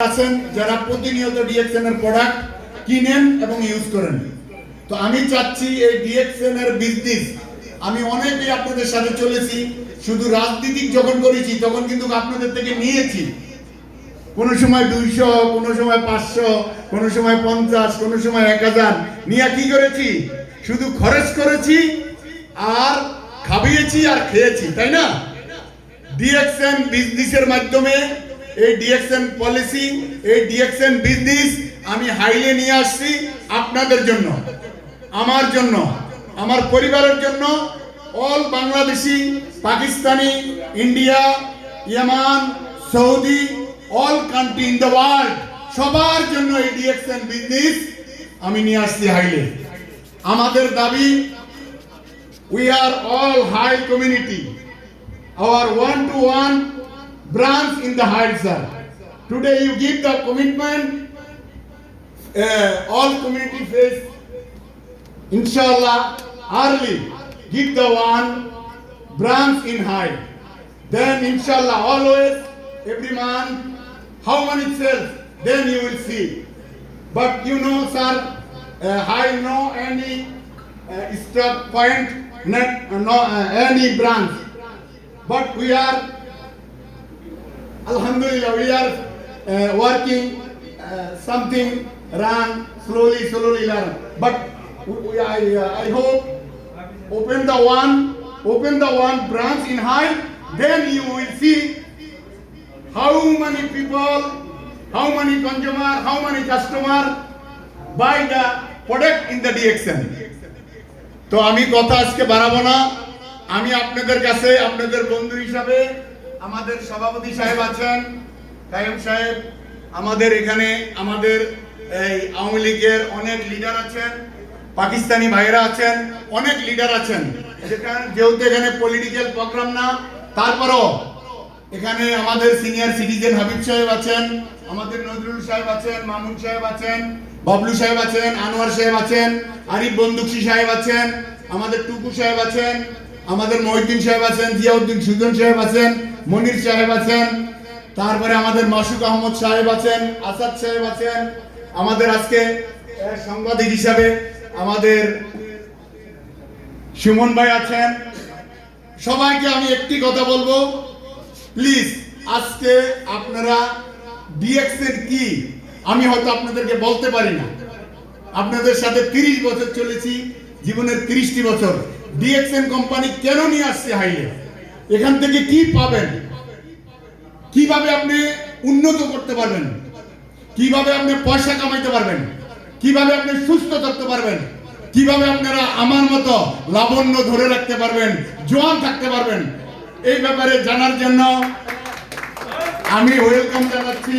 আছেন, যারা প্রতিনিয়ত ডিএক্সএন এর প্রোডাক্ট কিনেন এবং ইউজ করেন। তো আমি চাচ্ছি এই ডিএক্সএন এর বিজনেস আমি অনেকেই আপনাদের সাথে চলেছি, শুধু রাজনীতিক যখন করেছি, তখন কিন্তু আপনাদের থেকে নিয়েছি। কোনো সময় দুইশো, কোনো সময় পাঁচশো, কোনো সময় পঞ্চাশ, কোনো সময় এক হাজার। নিয়ে কি করেছি? শুধু খরচ করেছি আর খাবিয়েছি আর খেয়েছি, তাই না? ডিএক্সএন বিজনেসের মাধ্যমে এই ডিএক্সএন পলিসি এই ডিএক্সএন বিজনেস আমি হাইলে নিয়ে আসছি আপনাদের জন্য, আমার জন্য, আমার পরিবারের জন্য। All Bangladeshi, Pakistani India Yemen Saudi all country in the world সবার জন্য এই ডিএক্সএন বিজনেস আমি নিয়ে আসছি হাইলে আমাদের দাবি, we are all high community, our one-to-one branch in the high sir. Today you give the commitment, uh, all community face, inshallah, early, give the one branch in high. Then inshallah, always, every month, how many cells, then you will see. But you know, sir, uh, I know any uh, stop point, not, uh, no, uh, any branch. But we are Alhamdulillah, we are uh, working uh, something run slowly, slowly learn. But we, I, uh, I hope open the one, open the one branch in high, then you will see how many people, how many consumer, how many customer buy the product in the DXN. তো আমি কথা আজকে বাড়াবো না আমি আপনাদের কাছে আপনাদের বন্ধু হিসাবে আমাদের সভাপতি সাহেব আছেন, কায়ুম সাহেব, আমাদের এখানে আমাদের এই আওয়ামী লীগের অনেক লিডার আছেন, পাকিস্তানি ভাইরা আছেন, অনেক লিডার আছেন। যেখানে যেহেতু এখানে পলিটিক্যাল প্রোগ্রাম না, তারপরও এখানে আমাদের সিনিয়র সিটিজেন হাবিব সাহেব আছেন, আমাদের নজরুল সাহেব আছেন, মামুন সাহেব আছেন, বাবলু সাহেব আছেন, আনোয়ার সাহেব আছেন, আরিফ বন্দুকশি সাহেব আছেন, আমাদের টুকু সাহেব আছেন আমাদের মহিউদ্দিন সাহেব আছেন, জিয়াউদ্দিন সুজন সাহেব আছেন, মনির সাহেব আছেন, তারপরে আমাদের মাসুক আহমদ সাহেব আছেন, আসাদ সাহেব আছেন, আমাদের আজকে সাংবাদিক হিসাবে আমাদের সুমন ভাই আছেন। সবাইকে আমি একটি কথা বলব। প্লিজ, আজকে আপনারা ডিএক্সের কি? আমি হয়তো আপনাদেরকে বলতে পারি না। আপনাদের সাথে তিরিশ বছর চলেছি, জীবনের তিরিশটি বছর। ডিএক্সএন কোম্পানি কেন নিয়ে আসছে হাইলে এখান থেকে কি পাবেন? কীভাবে আপনি উন্নত করতে পারবেন? কীভাবে আপনি পয়সা কামাইতে পারবেন? কীভাবে আপনি সুস্থ থাকতে পারবেন? কীভাবে আপনারা আমার মতো লাবণ্য ধরে রাখতে পারবেন? জোয়ান থাকতে পারবেন? এই ব্যাপারে জানার জন্য আমি ওয়েলকাম জানাচ্ছি।